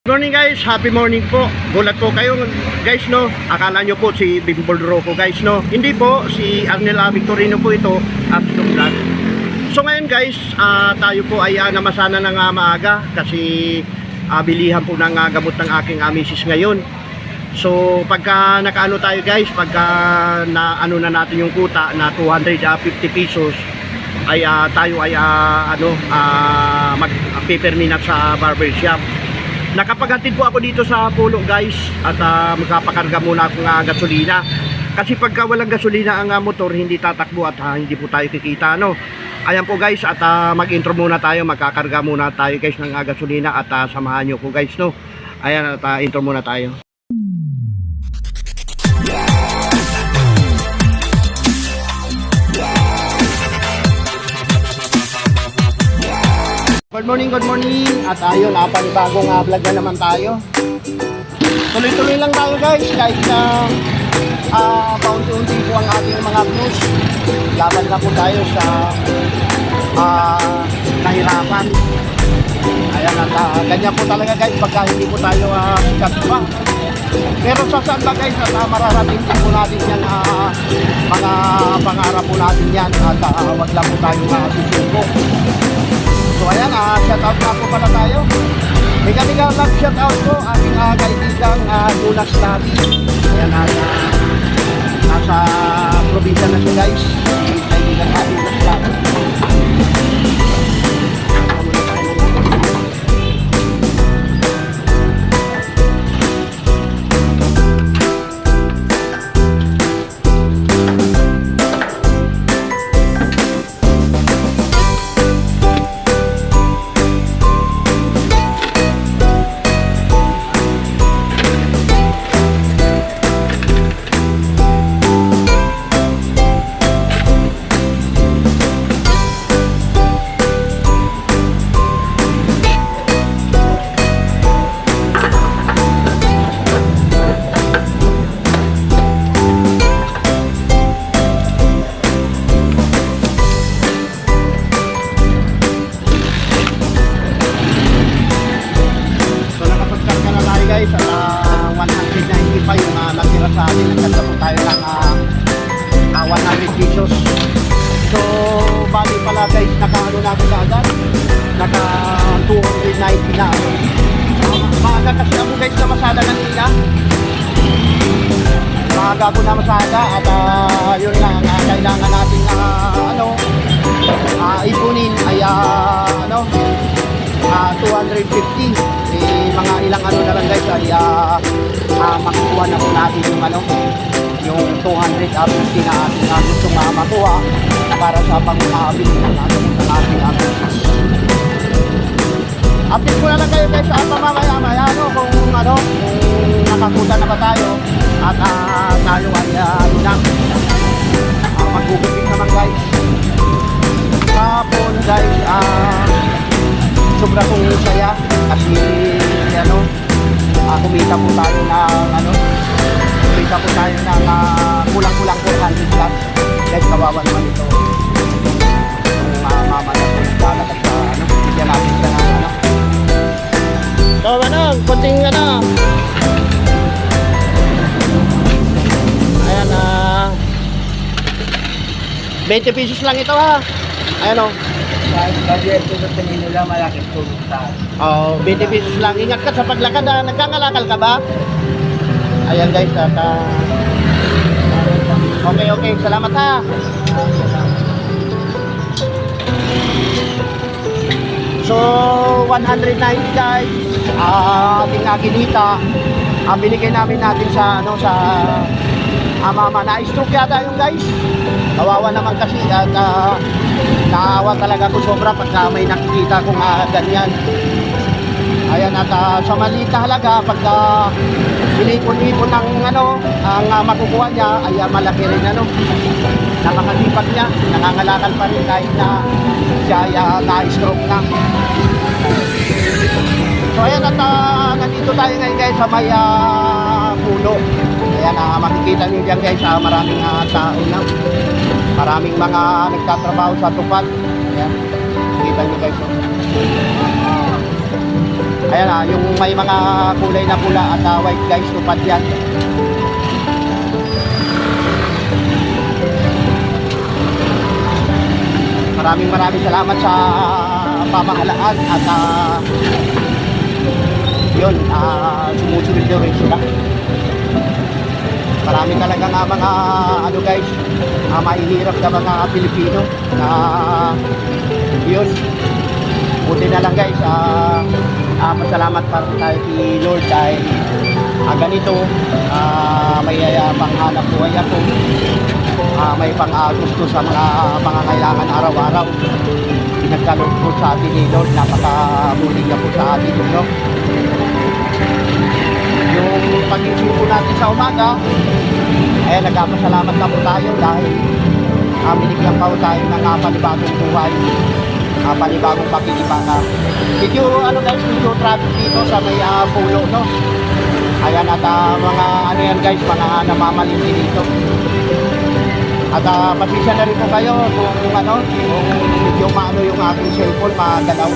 Good morning guys, happy morning po. Gulat po kayo guys no. Akala nyo po si Bimbol Rocco guys no. Hindi po, si Arnel Victorino po ito itong vlog. So ngayon guys, ah, tayo po ay uh, namasana ng ah, maaga kasi ah, bilihan po ng ah, gamot ng aking uh, misis ngayon. So pagka nakaano tayo guys, pagka na ano na natin yung kuta na 250 pesos ay ah, tayo ay ah, ano ah, mag paperminat sa barber shop. Nakapaghatid po ako dito sa Pulo guys at ah, magpapakarga muna ako ng ah, gasolina. Kasi pagka walang gasolina ang ah, motor hindi tatakbo at ah, hindi po tayo kikita no. Ayan po guys at ah, mag-intro muna tayo, magkakarga muna tayo guys ng ah, gasolina at ah, samahan nyo po guys no. Ayan at ah, intro muna tayo. Good morning, good morning. At ayun, uh, panibagong uh, vlog na naman tayo. Tuloy-tuloy lang tayo guys, kahit na uh, paunti-unti po ang ating mga views. Laban na po tayo sa uh, kahirapan. Ayan, at uh, ganyan po talaga guys, pagka hindi po tayo uh, sikat pa. Pero sa saan ba guys, at uh, mararating po natin yan, uh, mga pangarap po natin yan, at uh, wag lang po tayo uh, susuko. Ayan, ah, shout out na po pala tayo. Mega mega love shout out po aking uh, kaibigang uh, Lunas Labi. Ayan, nasa, nasa probinsya na siya guys. Kaibigan na Lunas Labi. Na masada at ah, yun lang, ah, kailangan natin na ano, ah, ipunin. Ay ah, ano, ah 250 eh, mga ilang ano na lang guys ay ah, ah, makukuha na po natin yung ano yung 250 na ating uh, gusto uh, makuha para sa pangmabili ng ating ng ating ano update ko na lang kayo guys sa mamaya maya ano kung ano kung nakakuta na ba tayo? At ah, tayo ay uh, ano na uh, magugupit naman guys. Tapon guys ah sobra kong saya kasi ano uh, kumita po tayo ng ano kumita po tayo ng uh, kulang-kulang 400 plus guys kawawa naman ito. Yung uh, mama sa ano natin siya ng ano. So ano 20 pesos lang ito ha ayan o Kahit budget ko sa tingin nila. Oh, 20 pesos lang. Ingat ka sa paglakad ha. Nagkangalakal ka ba? Ayan guys, at ah, Okay, okay. Salamat ha. So, 190 guys. Ah, ating uh, kinita. Ah, binigay namin natin sa ano sa ah, mama na stroke yata yung guys. Kawawa naman kasi at ah, naawa talaga ko sobra pagka may nakikita kong uh, ganyan. Ayan at ah, sa maliit na halaga pagka inipon-ipon ng ano ang ah, makukuha niya ay ah, malaki rin ano. Napakasipag niya, nangangalakal pa rin kahit na siya ay ah, na-stroke na. So ayan at uh, nandito tayo ngayon guys sa may ah, pulo. Ayan, uh, makikita niyo dyan guys, ah, maraming ah, tao na. Maraming mga nagtatrabaho sa tupad. Ayan, makikita niyo guys. oh. Ayan ah, yung may mga kulay na pula at ah, white guys, tupad yan. Maraming maraming salamat sa pamahalaan at ah, yun, ah, sumusunod daw rin sila. Marami talaga nga mga ano guys, ah, mahihirap na mga Pilipino na yun. Buti na lang guys, ah, ah, pasalamat pa rin tayo kay Lord dahil ah, ganito, ah, may uh, panghanap buhay ako. Ah, may pang-gusto sa mga pangangailangan araw-araw. Pinagkaloob po sa atin ni Lord, napaka-muli niya po sa atin. No? Pag-isip po natin sa umaga, eh nagpapasalamat na po tayo dahil uh, binigyan pa po tayo ng uh, panibagong buhay, uh, panibagong kapilipanan. Medyo ano guys, medyo traffic dito sa may uh, pulo, no? Ayan at ah, mga ano yan guys, mga namamalindi dito. At uh, pasensya na rin po kayo kung ano, kung medyo maano yung aking cellphone, magalaw.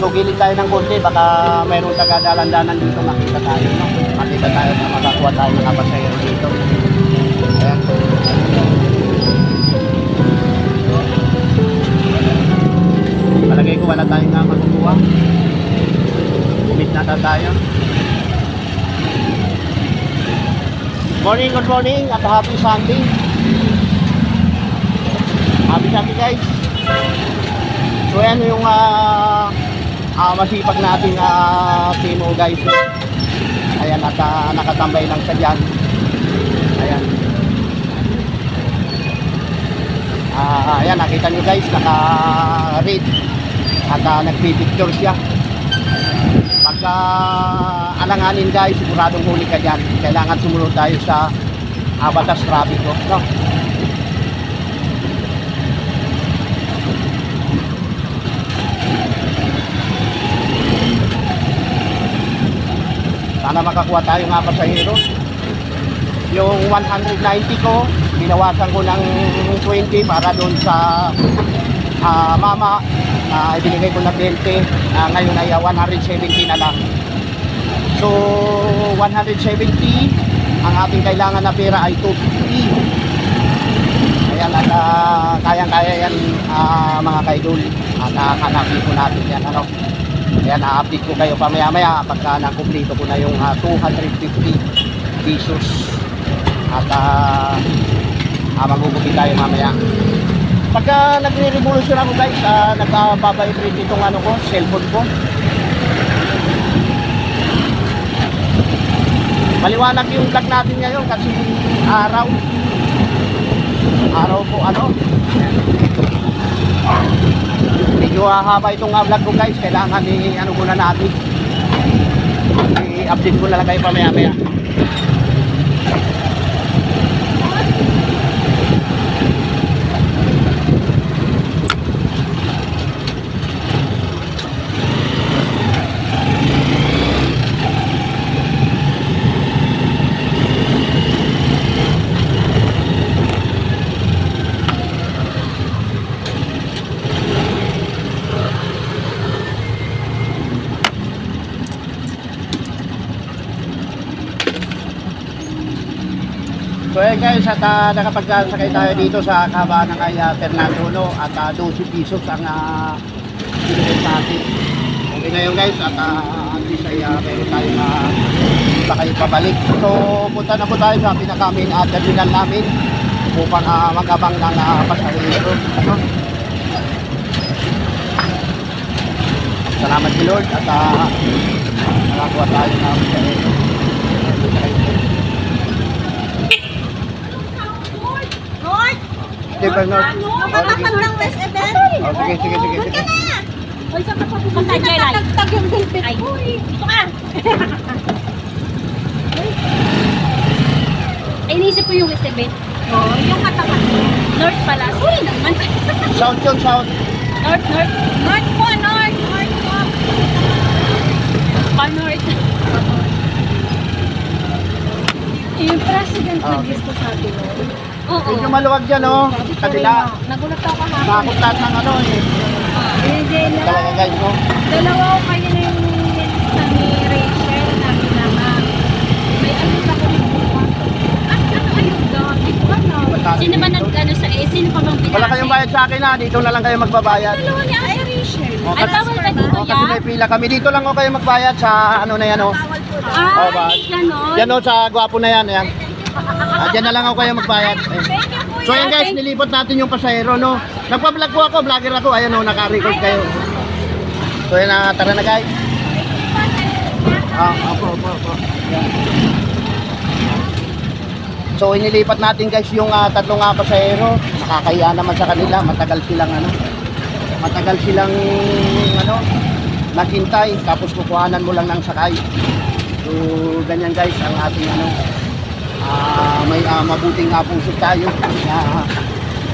So gilid tayo ng konti, baka mayroong taga-dalandanan dito makita tayo. No? Makita tayo na makakuha tayo ng kapasayero dito. Ayan. Palagay ko wala tayong nga makukuha. Bumit na tayo. Morning, good morning at happy Sunday. Happy Sunday guys. So yan yung ah ah, masipag nating uh, timo guys. Ayan ah, nakatambay lang siya dyan. Ayan. Ah, ayan nakita nyo guys naka-read at uh, nagpipicture siya. Pagka alanganin guys, siguradong huli ka dyan. Kailangan sumunod tayo sa uh, batas traffic. No? Sana makakuha tayo nga pasahero. Yung 190 ko, binawasan ko ng 20 para doon sa ah, mama na ibinigay ko na 20. Ah, ngayon ay ah, 170 na lang. So, 170, ang ating kailangan na pera ay 250. Ayan, at ah, kayang-kaya yan ah, mga kaidol. At uh, hanapin po natin yan. Ano? Ayan, na-update ko kayo pamaya-maya pagka nakumplito ko na yung ah, 250 pesos. At uh, uh, magugupi tayo mamaya. Pagka nagre-revolution ako guys, uh, nagpapaibrid itong ano ko, cellphone ko. Maliwanag yung vlog natin ngayon kasi araw. Araw po ano. Medyo hahaba itong uh, vlog ko guys. Kailangan i ano muna natin. I-update ko na lang kayo pamaya maya. So eh guys, at uh, nakapagsakay tayo dito sa kahabaan ng Aya Fernando no, at uh, 12 pesos ang uh, binigay natin. Okay ngayon guys, at uh, at least ay uh, meron tayong uh, sakay pabalik. So punta na po tayo sa pinaka-main uh, terminal namin upang uh, magabang ng uh, pasahero. Salamat si Lord at uh, nakakuha tayo ng pasahero. Lord! Stephen North. Matatag ng West Event? Oh, sige, sige, sige, sige. Doon ka na! Oy, saan ka pa pupunta, Kasi natatagtag yung Ay, ko eh. dito ka! Ay, inisip ko yung West Event. Oh, yung katapat. North pala. Sorry naman. South yun, South. North, North. North po, North! North po! Pa North. Yung president Ah. na gusto sa atin? Oo. Medyo maluwag yan, oh. Kabila. Nagulat ako ha. Takot lahat ng ano, eh. Hindi na. Talaga guys, no? Dalawa ko kayo na yung sa ni Rachel na pinama. May alis ako yung buwan. Ah, ano, ano, ayun doon? Ito? Sino ba nag-ano sa eh? Sino pa bang pinama? Wala kayong bayad sa akin ha. Dito na lang kayo magbabayad. Dalawa niya ako Rachel. Oh, Ay, bawal ka dito, oh, ya? Kasi may pila kami. Dito lang ako kayo magbayad sa ano na yan, oh. Bawal po. Ay, oh, ganon. Yan, oh, sa gwapo na yan. Yan. Ah, dyan na lang ako kayo magbayad. Ayan. Kuya. So yan guys, nilipot natin yung pasahero, no? Nagpa-vlog po ako, vlogger ako. Ayan o, naka-record kayo. So yan na, tara na guys. Ah, opo, opo, opo. So inilipat natin guys yung ah, tatlong uh, pasahero. Nakakaya naman sa kanila, matagal silang ano. Matagal silang ano, naghintay tapos kukuhanan mo lang ng sakay. So ganyan guys ang ating ano ah, may ah, mabuting uh, puso tayo na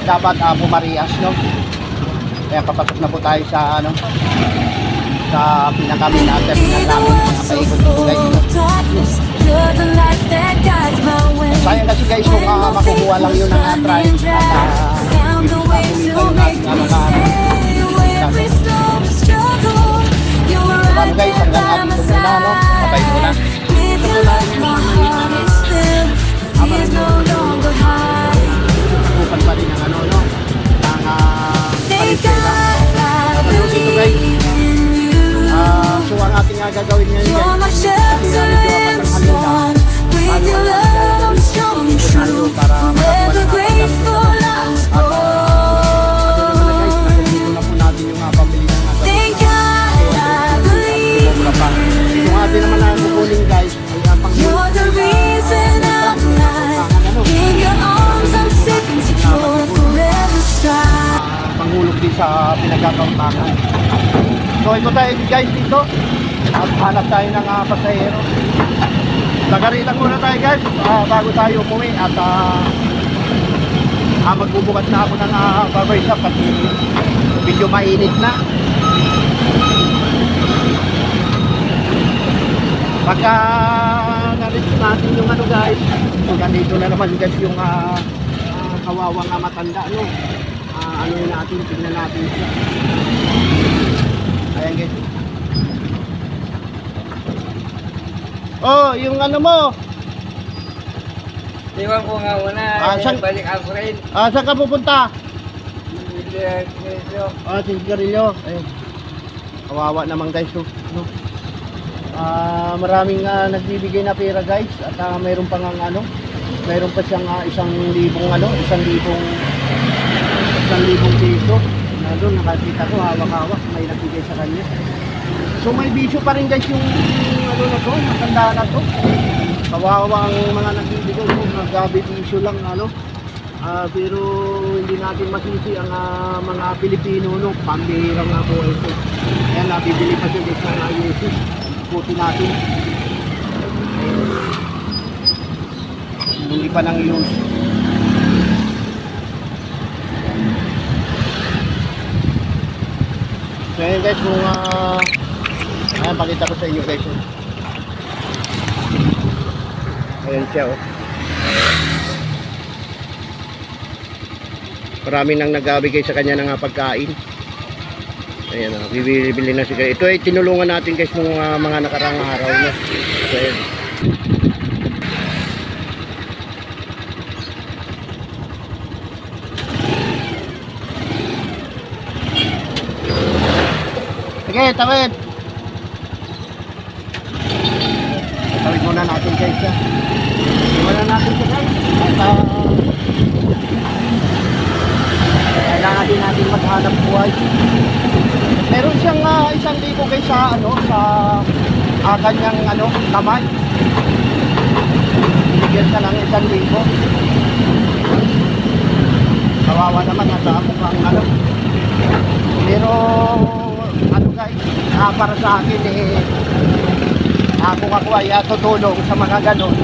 dapat uh, pumarias no. Kaya papasok na po tayo sa ano sa pinakami na terminal namin na paikot dito guys. No? Sayang kasi guys kung uh, makukuha lang yun ng uh, drive at uh, yung uh, yung uh, Paano guys, hanggang ating muna no? Patay muna. Bukan pa rin ang ano no? Ang uh, palisela. Pero dito guys, so ang ating uh, gagawin ngayon guys, sa pinagkakautakan. So ito tayo guys dito. At hanap tayo ng uh, pasahero. Lagari lang muna tayo guys ah, bago tayo umuwi at uh, ah, magbubukas na ako ng uh, barber shop kasi medyo mainit na. Pagka na-reach natin yung ano guys, hanggang dito na naman guys yung ah, kawawang ah, matanda no. Ano natin, tingnan natin. Ayan guys. Oh, yung ano mo, Iwan ko nga muna. Ah, saan- Balik ako rin. ah, saan ka pupunta? Medyo. Ah, si Garillo. Ayun. Kawawa naman guys, no. no. Ah, maraming ah, nagbibigay na pera guys at ah, mayroon pa ngang ano, mayroon pa siyang ah, isang libong ano, isang libong isang libong piso. Na doon nakakita ko hawak-hawak may nagbigay sa kanya. So may bisyo pa rin guys yung ano na to, matanda na to. Kawawa ang mga nagbibigay, no? nagabi bisyo lang ano. Ah, pero hindi natin masisi ang ah, mga Pilipino no, pambihira nga po ito. Kaya nabibili pa siya dito sa Jesus. Puti natin. Hindi pa nang use. So ayun guys, kung uh, ayan, pakita ko sa inyo guys. oh. Ayan siya oh. Marami nang nagbibigay sa kanya ng ah, pagkain. Ayan, uh, bibili na siya. Ito ay tinulungan natin guys nung ah, mga nakarang araw na. So, ayan. Sige, tawid. Tawid muna natin guys. ah. Iwan na natin siya guys. At ah, kailangan din natin maghanap buhay. Meron siyang ah, isang libo guys sa ano sa ah, kanyang ano kamay. Binigyan siya ng isang libo. Kawawa naman nasa mukhang ano. Pero ano guys, ah, para sa akin eh ako ako ay tutulong sa mga ganon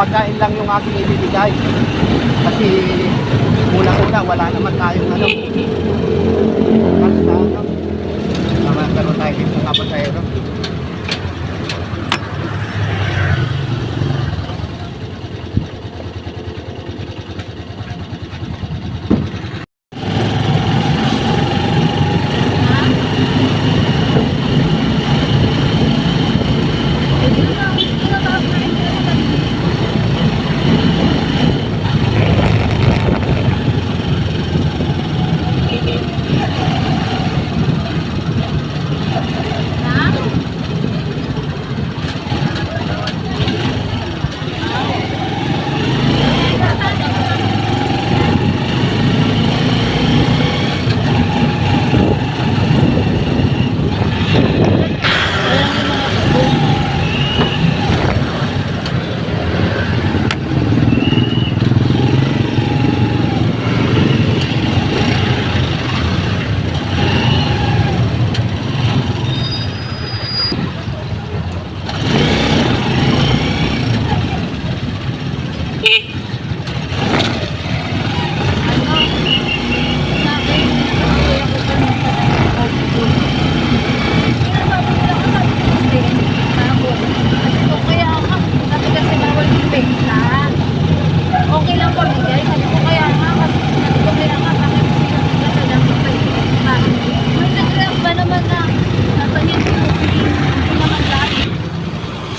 pagkain lang yung aking ibibigay. Kasi una-una wala naman tayong ano. Basta ano. Nakakaroon tayo dito ng kapasahero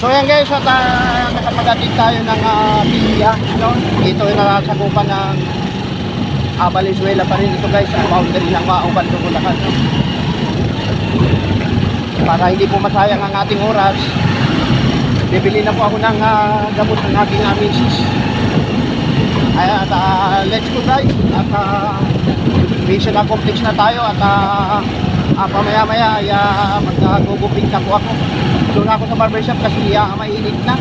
So yan guys, at uh, nakapag-atid tayo ng uh, Pilla, no? Ito ay nakasakupan ng uh, Valenzuela pa rin ito guys, ang boundary ng Mauban to Bulacan. No? Para hindi po masayang ang ating oras, bibili na po ako ng uh, gamot ng aking uh, misis. Ay, at uh, let's go guys, at uh, mission accomplished na tayo at uh, uh, pamaya maya ay uh, mag-guguping na po ako. Doon ako sa barbershop kasi uh, mainit na.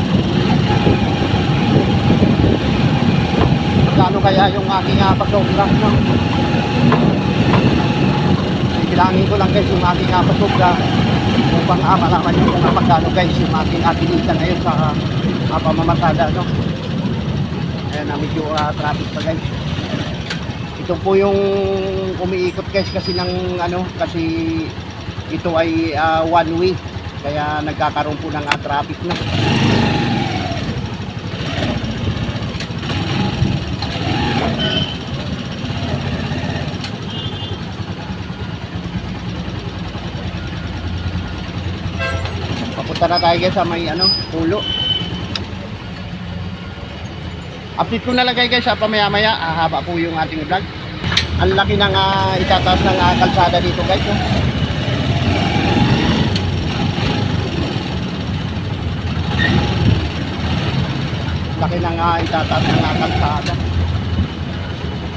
Magkano kaya yung aking uh, pasobra, no? Bilangin ko lang guys yung aking uh, pasobra upang uh, malaman nyo kung magkano guys yung aking uh, kinita ngayon sa uh, pamamasada, no? Ayan na, medyo uh, traffic pa guys. Ito po yung umiikot guys kasi ng ano, kasi ito ay ah, one way. Kaya nagkakaroon po ng ah, traffic na. Papunta na tayo guys sa may ano, pulo. Update ko na lang guys pamaya-maya. Ah, haba po yung ating vlog. Ang laki ng uh, itataas ng ah, kalsada dito guys. Oh. Laki ng uh, itataas ng kalsada.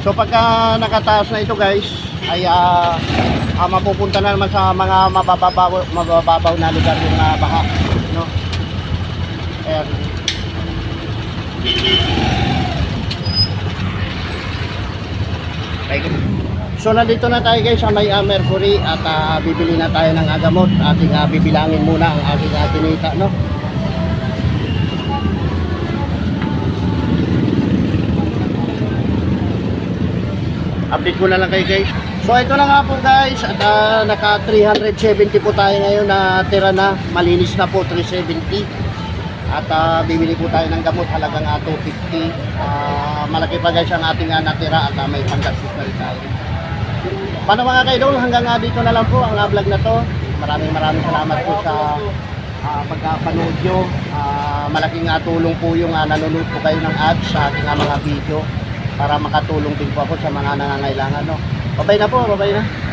So pagka nakataas na ito guys, ay ah, ah, mapupunta na naman sa mga mabababaw, mabababaw na lugar yung uh, baha. No? Ayan. So nandito na tayo guys sa may uh, Mercury at ah, bibili na tayo ng agamot. Ating uh, bibilangin muna ang ating uh, kinita, no? Update ko na lang kayo guys. So ito na nga po guys at ah, naka 370 po tayo ngayon na tira na. Malinis na po 370. At ah, bibili po tayo ng gamot halagang uh, 250. Ah, malaki pa guys ang ating uh, natira at ah, may panggastos na rin tayo. Paano mga kaidol, hanggang uh, dito na lang po ang uh, vlog na to. Maraming maraming salamat po sa uh, pagkapanood nyo. Ah, malaking uh, tulong po yung uh, nanonood po kayo ng ads sa ating uh, mga video para makatulong din po ako sa mga nangangailangan. No? Babay na po, babay na.